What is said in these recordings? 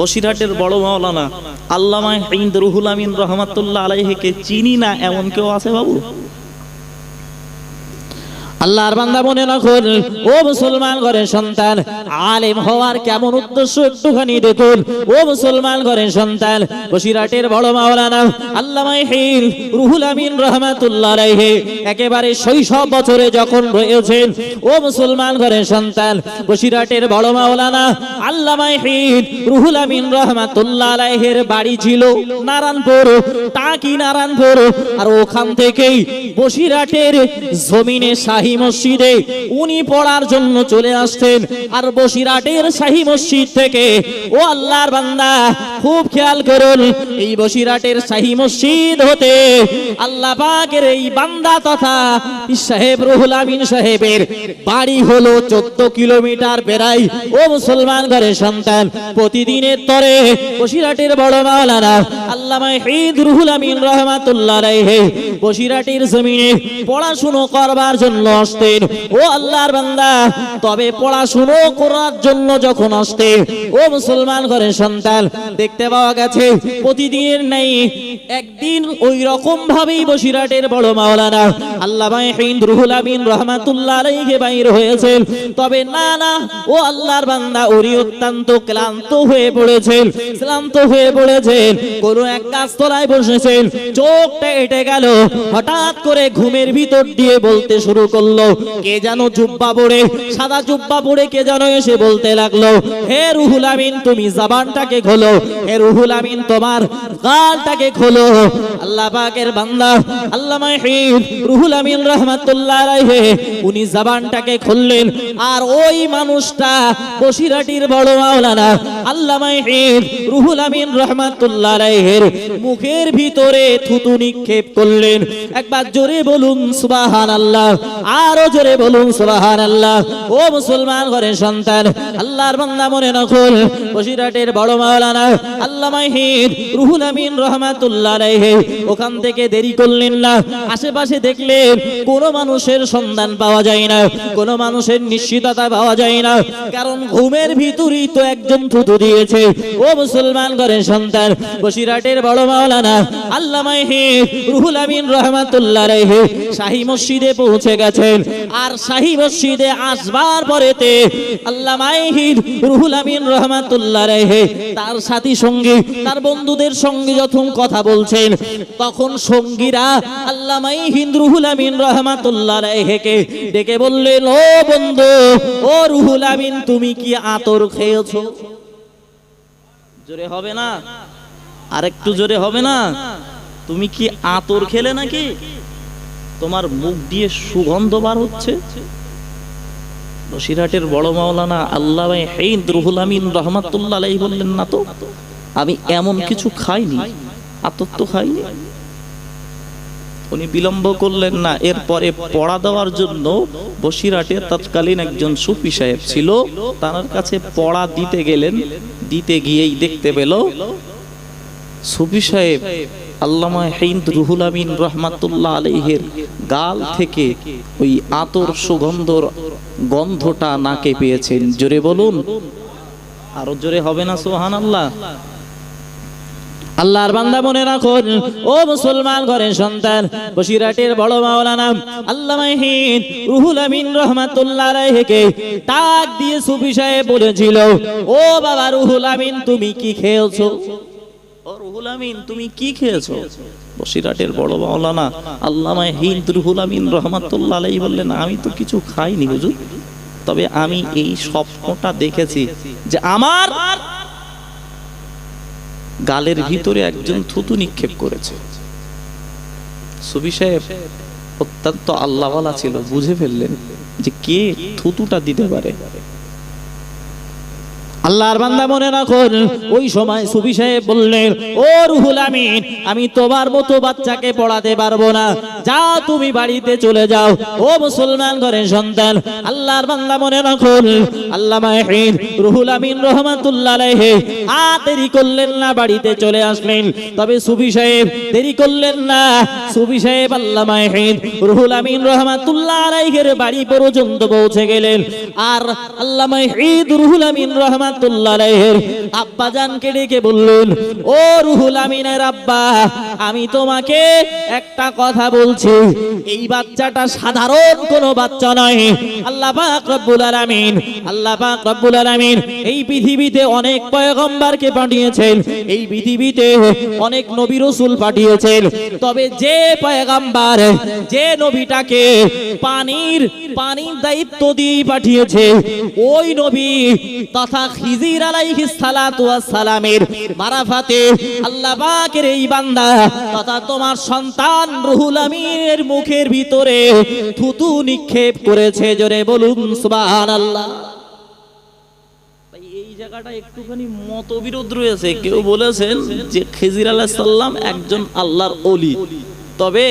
বসিরহাটের বড় মাওলানা আল্লামা রুহুল আমিন রহমাতুল্লাহ আলাইহিকে চিনি না এমন কেউ আছে বাবু? আল্লাহর বান্দা মনে রাখুন, ও মুসলমান ঘরের সন্তান, আলেম হওয়ার কেমন উদ্দেশ্য একটুখানি দেখুন। ও মুসলমান ঘরের সন্তান বসিরাটের বড় মাওলানা আল্লামাই হিল রুহুল আমিন রহমাতুল্লাহ আলাইহি, একেবারে শৈশব বছরে যখন রয়েছেন, ও মুসলমান ঘরের সন্তান বসিরাটের বড় মাওলানা আল্লামাই হিল রুহুল আমিন রহমাতুল্লাহ আলাইহির বাড়ি ছিল নারায়ণপুর, টাকি নারায়ণপুর, আর ওখান থেকেই বসিরাটের জমিনে শাহী মসজিদে উনি পড়ার জন্য চলে আসতেন। আর বসিরাটের শাহী মসজিদ থেকে, ও আল্লাহর বান্দা, খুব খেয়াল করুন, এই বসিরাটের শাহী মসজিদ হতে আল্লাহ পাকের এই বান্দা তথা সাহেব রুহুল আমিন সাহেবের বাড়ি হলো চোদ্দ কিলোমিটার বেড়াই। ও মুসলমান ঘরের সন্তান, প্রতিদিনের তরে বসিরাটের বড় মাওলানা আল্লামা হিদ রুহুল আমিন রহমাতুল্লাহ রাইহে বসিরাটের জমিনে পড়াশুনো করবার জন্য আসতেন। ও আল্লাহর বান্দা, তবে পড়াশুনো করার জন্য যখন আসতেন, ও মুসলমান ঘরের সন্তান, দেখতে পাওয়া গেছে প্রতিদিনের নেই, একদিন ওই রকম ভাবেই বসিরাটের বড় মাওলানা আল্লামা হিদ রুহুল আমিন রহমাতুল্লাহ আলাইহি বাইর হয়েছেন। তবে না না, ও আল্লাহর বান্দা উনি অত্যন্ত ক্লান্ত হয়ে পড়েছেন, ক্লান্ত হয়ে পড়েছেন। কোন এক কাজ গাছতলায় বসেছেন, চোখটা এটে গেল, হঠাৎ করে ঘুমের ভিতর দিয়ে বলতে শুরু করল কে যেন জুব্বা পড়ে, সাদা জুব্বা পড়ে কে যেন এসে বলতে লাগল, হে রুহুল আমিন, তুমি জবানটাকে খোলো, হে রুহুল আমিন, তোমার গালটাকে খোলো। আল্লাহ পাকের বান্দা, আল্লামা হিদ রুহুল আমিন রহমাতুল্লাহ আলাইহি, উনি জবানটাকে খুললেন, আর ওই মানুষটা বসিরাটির বড় মাওলানা আল্লামা হিদ রুহুল আমিন রহমাতুল্লাহ আলাইহির মুখের ভিতরে থুতু নিক্ষেপ করলেন। একবার জোরে বলুন, সুবহানাল্লাহ আরও জোরে বলুন, সুবহানাল্লাহ। ও মুসলমান ঘরের সন্তান, আল্লাহর বান্দা মনে রাখুন বসিরাটের বড় মাওলানা আল্লামা হিদ রুহুল আমিন রহমাতুল্লাহ আলাইহি, ওখান থেকে দেরি করলেন না। আশেপাশে দেখলেন কোনো মানুষের সন্ধান পাওয়া যায় না, কোনো মানুষের নিশ্চিততা পাওয়া যায় না, কারণ ঘুমের ভিতরই তো একজন থুতু দিয়েছে। ও মুসলমান ঘরের সন্তান বসিরাটের বড় মাওলানা আল্লামা হিদ রুহুল আমিন রহমাতুল্লাহ আলাইহি, শাহী মসজিদে পৌঁছে গেছেন আর শাহী মসজিদে আসবার পরেতে আল্লামা হিদ রুহুল আমিন রহমাতুল্লাহ আলাইহি তার সাথী সঙ্গী, তার বন্ধুদের সঙ্গে যখন কথা বলছেন, তখন সঙ্গীরা আল্লামা হিদ রুহুল আমিন রহমাতুল্লাহ আলাইহিকে ডেকে বললেন, ও বন্ধু, ও রুহুল আমিন, তুমি কি আতর খেয়েছো? জোরে হবে না, আরেকটু জোরে হবে না, তুমি কি আতর খেলে নাকি? তোমার মুখ দিয়ে সুগন্ধ বার হচ্ছে? বসিরহাটের বড় মাওলানা আল্লাহ হেইদ রুহুল আমিন রহমাতুল্লাহ আলাইহি বললেন, না তো, আমি এমন কিছু খাইনি আতর তো খাইনি। উনি বিলম্ব করলেন না। এরপরে পড়া দেওয়ার জন্য বসিরহাটে তৎকালীন একজন সুফি সাহেব ছিল। তার কাছে পড়া দিতে গেলেন, দিতে গিয়েই দেখতে পেল সুফি সাহেব, আল্লামা হিন্দ রুহুল আমিন রহমাতুল্লাহ আলাইহের গাল থেকে ওই আতর সুগন্ধর গন্ধটা নাকে পেয়েছেন। জোরে বলুন। আরও জোরে হবে না সোহান আল্লাহ আল্লাহর বান্দা মনে রাখুন, ও মুসলমান ঘরের সন্তান বসিরাটের বড় মাওলানা আল্লামা হিদ রুহুল আমিন রহমাতুল্লাহ আলাইহিকে তাক দিয়ে সুফি সাহেব বলেছিল, ও বাবা রুহুল আমিন, তুমি কি খেয়েছো? আমি তো কিছু খাইনি হুজুর। তবে আমি এই স্বপ্নটা দেখেছি যে আমার গালের ভিতরে একজন থুতু নিক্ষেপ করেছে। সুবি অত্যন্ত আল্লাহওয়ালা ছিল, বুঝে ফেললেন যে কে থুতুটা দিতে পারে। আল্লাহর বান্দা মনে রাখুন ওই সময় সুবি সাহেব বললেন, ও রুহুল আমিন, আমি তোমার মতো বাচ্চাকে পড়াতে পারব না। যা তুমি বাড়িতে চলে যাও। ও মুসলমান ঘরের সন্তান, আল্লাহর বান্দা মনে রাখুন। আল্লাহ মাহিন রুহুল আমিন রহমাতুল্লাহ আলাইহি আ দেরি করলেন না বাড়িতে চলে আসলেন। তবে সুবি সাহেব, দেরি করলেন না। সুবি সাহেব আল্লাহ মাহিন রুহুল আমিন রহমাতুল্লাহ আলাইহির বাড়ি পর্যন্ত পৌঁছে গেলেন। আর আল্লাহ মাহিদ রুহুল আমিন রহমাতুল্লাহ আলাইহির আব্বা জানকে ডেকে বললেন, ও রুহুল আমিনের আব্বা, আমি তোমাকে একটা কথা বলছি, এই বাচ্চাটা সাধারণ কোনো বাচ্চা নয়। আল্লাহ পাক রব্বুল আলামিন, আল্লাহ পাক রব্বুল আলামিন এই পৃথিবীতে অনেক পয়গম্বরকে পাঠিয়েছেন। এই পৃথিবীতে অনেক নবী রাসূল পাঠিয়েছেন। তবে যে পয়গম্বর, যে নবীটাকে পানির পানির দায়িত্ব দিয়ে পাঠিয়েছে, ওই নবী তথা খিজির আলাইহিস সালাতু ওয়াস সালামের মারাফাতে আল্লাহ পাকের এই বান্দা তথা তোমার সন্তান রুহুল আমিনের মুখের ভিতরে থুতু নিক্ষেপ করেছে, জোরে বলুন সুবহানাল্লাহ। এই জায়গাটা একটুখানি মতবিরোধ রয়েছে। কেউ বলেছেন একজন তবে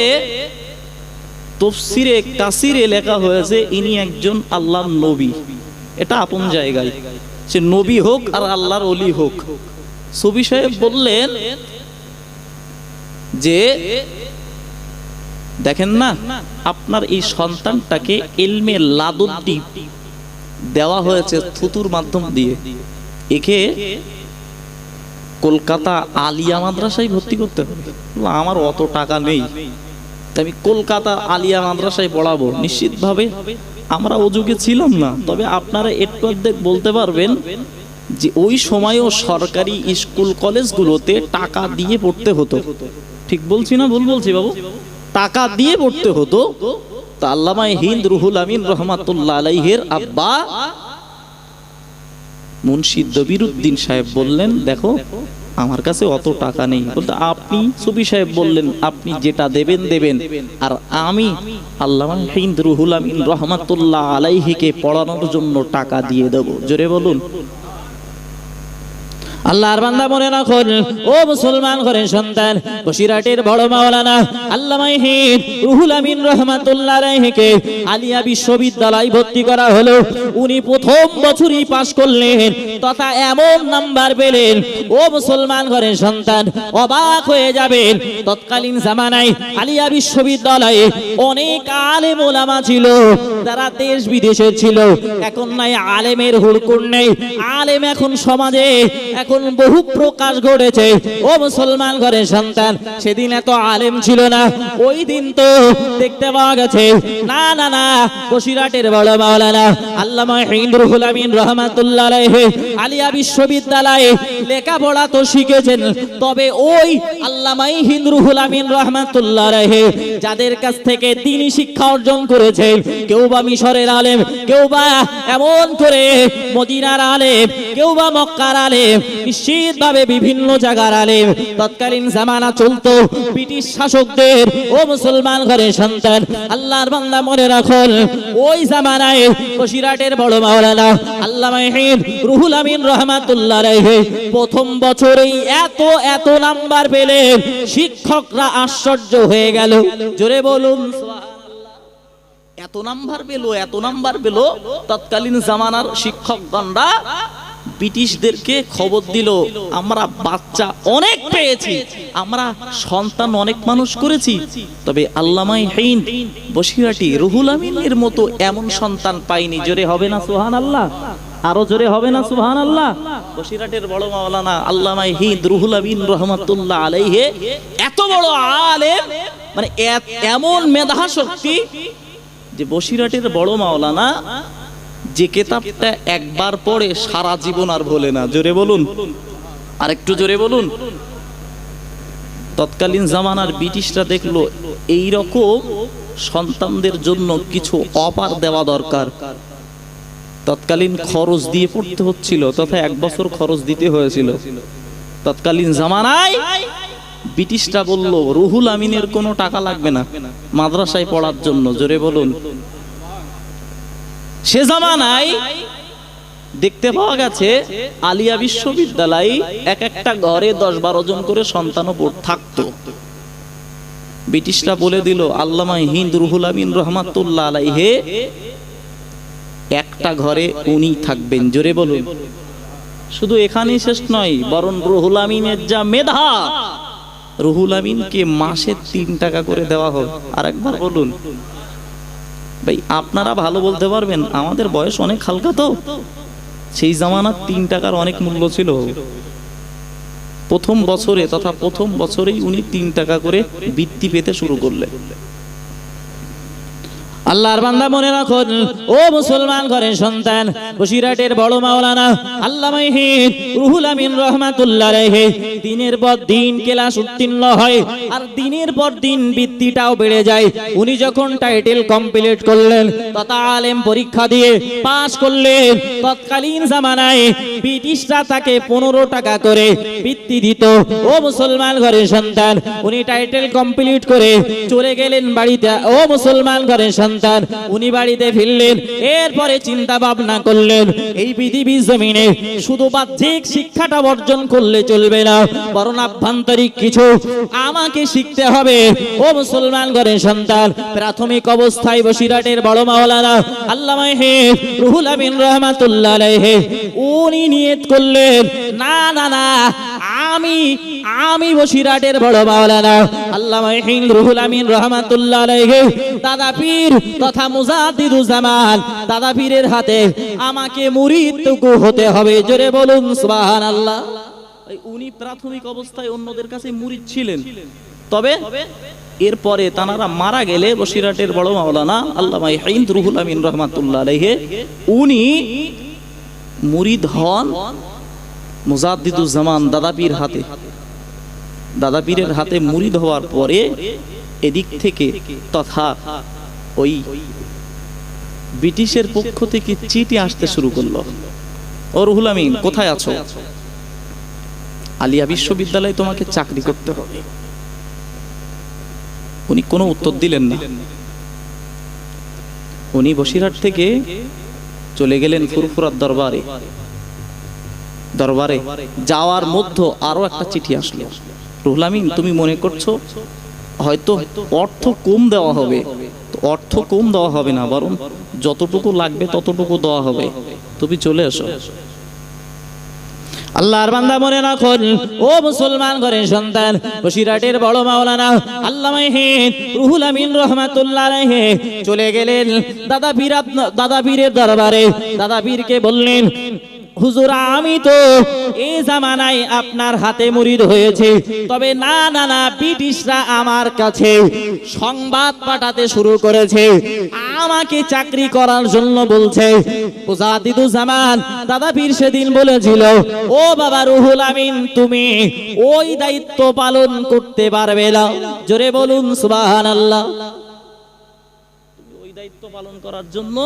তফসিরে কাসিরে লেখা হয়েছে, ইনি একজন আল্লাহর নবী। এটা আপন জায়গায়। সে নবী হোক আর আল্লাহর অলি হোক। সবি সাহেব বললেন যে দেখেন না, আপনার এই সন্তানটাকে এলমে লাদুদ্দি দেওয়া হয়েছে থুতুর মাধ্যম দিয়ে। একে কলকাতা আলিয়া মাদ্রাসায় ভর্তি করতে হবে। আমার অত টাকা নেই। আমি কলকাতা আলিয়া মাদ্রাসায় পড়াবো। নিশ্চিতভাবে আমরা ও যুগে ছিলাম না। তবে আপনারা একটু অর্ধেক বলতে পারবেন যে ওই সময়ও সরকারি স্কুল কলেজগুলোতে টাকা দিয়ে পড়তে হতো। ঠিক বলছি না ভুল বলছি বাবু? টাকা দিয়ে পড়তে হতো, তা আল্লামায় হিন্দ রুহুল আমিন রহমাতুল্লাহ আলাইহের আব্বা মুন্সি দবিরুদ্দিন সাহেব বললেন, দেখো, আমার কাছে অত টাকা নেই। বলতে, আপনি সুবি সাহেব বললেন, আপনি যেটা দেবেন দেবেন। আর আমি আল্লামা হিন্দ রুহুল আমিন রহমাতুল্লাহ আলাইহিকে পড়ানোর জন্য টাকা দিয়ে দেবো। জোরে বলুন। আল্লাহর বান্দা মনে রাখুন। ও মুসলমান ঘরের সন্তান বসিরাটের বড় মাওলানা আল্লামা হিদ রুহুল আমিন রহমাতুল্লাহ আলাইহিকে আলিয়া বিশ্ববিদ্যালয় ভর্তি করা হলো। উনি প্রথম বছরই পাশ করলেন, তথা এমন নাম্বার পেলেন, ও মুসলমান ঘরের সন্তান, অবাক হয়ে যাবেন। তৎকালীন জামানায় আলিয়া বিশ্ববিদ্যালয়ে অনেক আলেম ওলামা ছিল, যারা দেশ বিদেশে ছিল। এখন নাই আলেমের হুড়কুড় নেই। আলেম এখন সমাজে, এখন বহু প্রকাশ ঘটেছে। ও মুসলমান ঘরের সন্তান, সেদিন এত আলেম ছিল না। ওই দিন তো দেখতে পাওয়া গেছে। না না না বসিরাটের বড় মাওলানা আল্লামা হিন্দুল আমিন রহমাতুল্লাহ আলিয়া বিশ্ববিদ্যালয়ে লেখাপড়া তো শিখেছেন। তবে ওই আল্লামাই হিন্দুল আমিন রহমাতুল্লাহ আলাইহি যাদের কাছ থেকে তিনি শিক্ষা অর্জন করেছেন, কেউ বা মিশরের আলেম, কেউ বা এমন করে মদিনার আলেম, কেউ বা মক্কার আলেম নিশ্চিতভাবে বিভিন্ন জায়গার আলেম তৎকালীন জামানা চলতো। ব্রিটিশ শাসকদের, ও মুসলমান ঘরের সন্তান, আল্লাহর বান্দা মনে রাখুন, ওই জামানায় বসিরাটের বড় মাওলানা আল্লাহ মাহিন রুহুল আমিন রহমাতুল্লাহ রাহে প্রথম বছরেই এত এত নাম্বার পেলেন। শিক্ষকরা আশ্চর্য হয়ে গেল। জোরে বলুন এত নাম্বার পেল, এত নাম্বার পেল, তৎকালীন জামানার শিক্ষক শিক্ষকগণরা ব্রিটিশদেরকে খবর দিল, আমরা বাচ্চা অনেক পেয়েছি, আমরা সন্তান অনেক মানুষ করেছি। তবে আল্লামাই হিন্দ বসিরাটি রুহুল আমিনের মতো এমন সন্তান পাইনি জোরে হবে না সুহান আল্লাহ আরও জোরে হবে না সুহান আল্লাহ বসিরাটের বড় মাওলানা আল্লামাই হিন্দ রুহুল আমিন রহমাতুল্লাহ আলাইহে, এত বড় আলেম মানে এমন মেধা শক্তি যে বসিরাটের বড় মাওলানা যে কেতাবটা একবার পড়ে সারা জীবন আর ভোলে না। জোরে বলুন। আর একটু জোরে বলুন। তৎকালীন জামানার ব্রিটিশরা দেখল এই রকম সন্তানদের জন্য কিছু অপার দেওয়া দরকার। তৎকালীন খরচ দিয়ে পড়তে হচ্ছিল, তথা এক বছর খরচ দিতে হয়েছিল। তৎকালীন জামানায় ব্রিটিশরা বলল, রুহুল আমিনের কোনো টাকা লাগবে না, মাদ্রাসায় পড়ার জন্য। জোরে বলুন। সে জামানায় দেখতে পাওয়া গেছে আলিয়া বিশ্ববিদ্যালয়ে এক একটা ঘরে দশ বারো জন করে সন্তানও থাকতো। ব্রিটিশরা বলে দিল, আল্লামা হিন্দ রুহুল আমিন রহমাতুল্লাহ আলাইহে, একটা ঘরে উনি থাকবেন। জোরে বলুন। শুধু এখানেই শেষ নয়, বরং রুহুল আমিনের যা মেধা, রুহুল আমিনকে মাসে তিন টাকা করে দেওয়া হোক। আর একবার বলুন। ভাই, আপনারা ভালো বলতে পারবেন, আমাদের বয়স অনেক হালকা তো। সেই জামানার তিন টাকার অনেক মূল্য ছিল। প্রথম বছরে তথা প্রথম বছরেই উনি তিন টাকা করে বৃত্তি পেতে শুরু করলেন। আল্লাহর বান্দা মনে রাখুন। ও মুসলমান ঘরের সন্তান বসিরাটের বড় মাওলানা আল্লামা রুহুল আমিন রহমাতুল্লাহ রেহে দিনের পর দিন ক্লাস উত্তীর্ণ হয় আর দিনের পর দিন বৃত্তিটাও বেড়ে যায়। উনি যখন টাইটেল কমপ্লিট করলেন তথা আলেম পরীক্ষা দিয়ে পাশ করলেন। তৎকালীন জামানায় ব্রিটিশরা তাকে পনেরো টাকা করে বৃত্তি দিত। ও মুসলমান ঘরের সন্তান, উনি টাইটেল কমপ্লিট করে চলে গেলেন বাড়িতে। ও মুসলমান ঘরের সন্তান উনি বাড়িতে ফিরলেন, এরপরে চিন্তা ভাবনা করলেন, এই পৃথিবীর জমিনে শুধু বাহ্যিক শিক্ষাটা অর্জন করলে চলবে না, বরং আভ্যন্তরিক কিছু আমাকে শিখতে হবে। ও মুসলমান ঘরের সন্তান, প্রাথমিক অবস্থায় বসিরাটের বড় মাওলানা আল্লামা হে রুহুল আমিন রহমাতুল্লাহ উনি নিয়ত করলেন, না না না আমি আমি বসিরাটের বড় মাওলানা। আল্লামা হিন রুহুল আমিন রহমাতুল্লাহ আলাইহি। দাদা পীর তথা মুজাদ্দিদুজ জামান দাদা পীরের হাতে আমাকে মুরিদটুকু হতে হবে। জোরে বলুন, সুবহানাল্লাহ। উনি প্রাথমিক অবস্থায় অন্যদের কাছে মুরিদ ছিলেন। তবে এরপরে তানারা মারা গেলে বসিরাটের বড় মাওলানা আল্লামা হিন্দ রুহুল আমিন রহমাতুল্লাহ আলাইহি, উনি মুরিদ হন। মুজাদ্দিদুজ্জামান দাদাপীর হাতে। দাদাপীরের হাতে মুরিদ হওয়ার পরে এদিক থেকে তথা ওই ব্রিটিশের পক্ষ থেকে চিঠি আসতে শুরু করল। ও রুহুল আমিন, কোথায় আছো? আলিয়া বিশ্ববিদ্যালয়ে তোমাকে চাকরি করতে হবে। উনি কোনো উত্তর দিলেন না। উনি বসিরহাট থেকে চলে গেলেন ফুরফুরার দরবারে। দরবারে যাওয়ার মধ্যে আরও একটা চিঠি আসলো। রুহুল আমিন, তুমি মনে করছ হয়তো অর্থ কম দেওয়া হবে? অর্থ কম দেওয়া হবে না, বরং যতটুকু লাগবে ততটুকু দেওয়া হবে। তুমি চলে এসো। আল্লাহর বান্দা মনে রাখুন, ও মুসলমান ঘরের সন্তান বসিরাটের বড় মাওলানা আল্লামা রুহুল আমিন রহমাতুল্লাহ চলে গেলেন দাদা পীর দাদা পীরের দরবারে। দাদা পীরকে বললেন হুজুর, আমি তো এই জামানায় আপনার হাতে মুরিদ হয়েছে। তবে না না না, ব্রিটিশরা আমার কাছে সংবাদ পাঠাতে শুরু করেছে। আমাকে চাকরি করার জন্য বলছে জামান, দাদা পীর সেদিন বলেছিল, ও বাবা রুহুল আমিন, তুমি ওই দায়িত্ব পালন করতে পারবে না। জোরে বলুন, সুবহানাল্লাহ। ওই দায়িত্ব পালন করার জন্য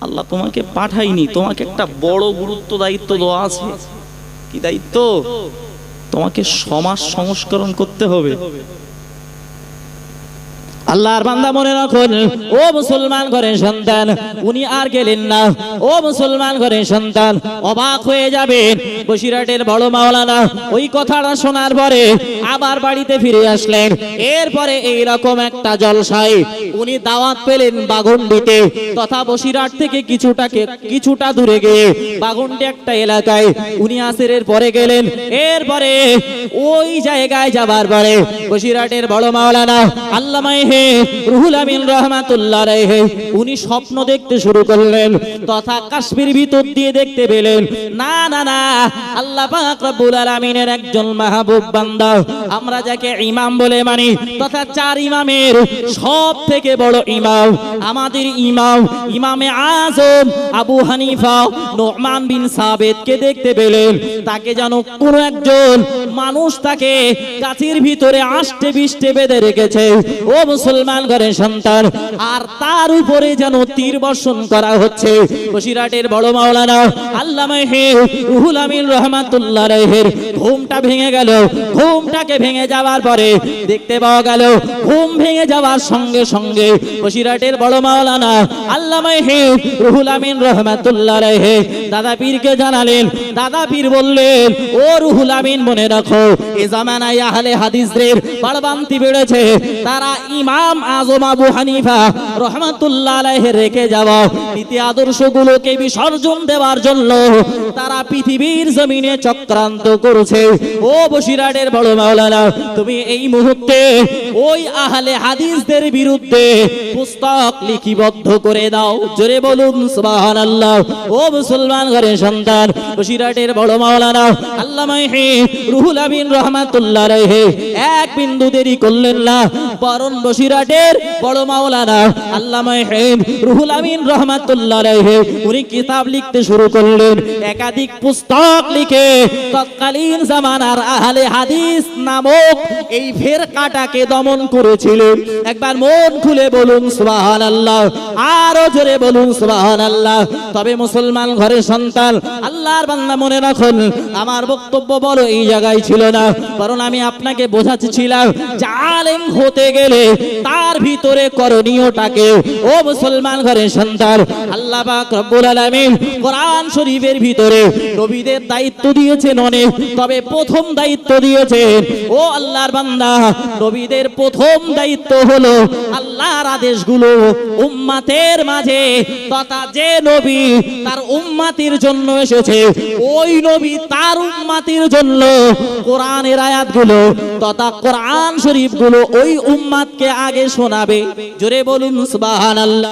আল্লাহ তোমাকে পাঠাইনি তোমাকে একটা বড় গুরুত্ব দায়িত্ব দেওয়া আছে। কি দায়িত্ব? তোমাকে সমাজ সংস্করণ করতে হবে। আল্লাহর বান্দা মনে রাখুন, ও মুসলমান ঘরের সন্তান, উনি আর গেলেন না। ও মুসলমান ঘরের সন্তান, অবাক হয়ে যাবেন বসিরাটের বড় মাওলানা ওই কথাটা শোনার পরে আবার বাড়িতে ফিরে আসলেন। এরপরে এই রকম একটা জলসায় উনি দাওয়াত পেলেন বাগুন্ডিতে তথা বসিরহাট থেকে কিছুটা কিছুটা দূরে গিয়ে বাগুন্ডি একটা এলাকায় উনি আসেরের পরে গেলেন। এরপরে ওই জায়গায় যাবার পরে বসিরহাটের বড় মাওলানা আল্লামাই হে রুহুল রহমাতুল্লাহ রেহে উনি স্বপ্ন দেখতে শুরু করলেন, তথা কাশ্মীর ভিতর দিয়ে দেখতে পেলেন, না না না, আল্লাহ রব্বুল একজন মাহবুব বান্দা, আমরা যাকে ইমাম বলে মানি, তথা চার ইমামের সব থেকে বড় ইমাম, আমাদের ইমাম, ইমামে আজম, আবু হানিফা, নোমান বিন সাবেদকে দেখতে পেলেন, তাকে যেন কোন একজন মানুষ তাকে গাছের ভিতরে আষ্টে বিষ্টে বেঁধে রেখেছে, ও ঘরের সন্তান। আর তার উপরে যেন তীর বর্ষণ করা হচ্ছে। বসিরাটের বড় মাওলানা আল্লামা হে রুহুল আমিন রহমাতুল্লাহ রেহের ঘুমটা ভেঙে গেল। ঘুমটাকে ভেঙে যাওয়ার পরে দেখতে পাওয়া গেল, ঘুম ভেঙে যাওয়ার সঙ্গে সঙ্গে বসিরাটের বড় মাওলানা আল্লামা হে রুহুল আমিন রহমাতুল্লাহ হে দাদা পীরকে জানালেন, দাদা পীর বললেন, ও রুহুল আমিন, মনে রাখো, এ জামানায় আহলে হাদিসদের বাড়বান্তি বেড়েছে। তারা ইমাম আজম আবু হানিফা রহমাতুল্লাহ আলাইহি রেখে যাওয়া নীতি আদর্শগুলোকে বিসর্জন দেওয়ার জন্য তারা পৃথিবীর জমিনে চক্রান্ত করছে। ও বসিরাটের বড় মাওলানা, তুমি এই মুহূর্তে ওই আহলে হাদিসদের বিরুদ্ধে পুস্তক লিখিবদ্ধ করে দাও। জোরে বলুন, সুবহানাল্লাহ। ও মুসলমান ঘরের সন্তান বসিরাটের বড় মাওলানা, আল্লামা রুহুল আমিন রহমাতুল্লাহ আলাইহি, এক বিন্দু দেরি করলেন না। বরণ বসিরাটের বড় মাওলানা, আল্লামা রুহুল আমিন রহমাতুল্লাহ আলাইহি, উনি কিতাব লিখতে শুরু করলেন, একাধিক পুস্তক লিখে তৎকালীন জামানার আহলে হাদিস নামক এই ফেরকাটাকে দমন করেছিলেন। একবার মন খুলে বলুন, সুবহানাল্লাহ। আরও জোরে বলুন, সুবহানাল্লাহ। তবে মুসলমান ঘরের সন্তান, আল্লাহর বান্দা মনে রাখুন, আমার বক্তব্য বলো এই জায়গায় ছিল না। কারণ আমি আপনাকে বোঝাচ্ছিলাম জালেম হতে গেলে তার ভিতরে করণীয়টাকে। ও মুসলমান ঘরের সন্তান, আল্লাহ পাক রব্বুল আলামিন কোরআন শরীফের ভিতরে নবীদের দায়িত্ব দিয়েছেন অনেক। তবে প্রথম দায়িত্ব দিয়েছেন ও আল্লাহর বান্দা, নবীদের প্রথম দায়িত্ব হলো আল্লাহর আদেশগুলো উম্মাতের মাঝে তথা যে নবী তার উম্মাতির জন্য এসেছে, ওই নবী তার উম্মাতির জন্য কোরআনের আয়াতগুলো তথা কোরআন শরীফগুলো ওই উম্মাতকে আগে শোনাবে। জোরে বলুন, সুবহানাল্লাহ।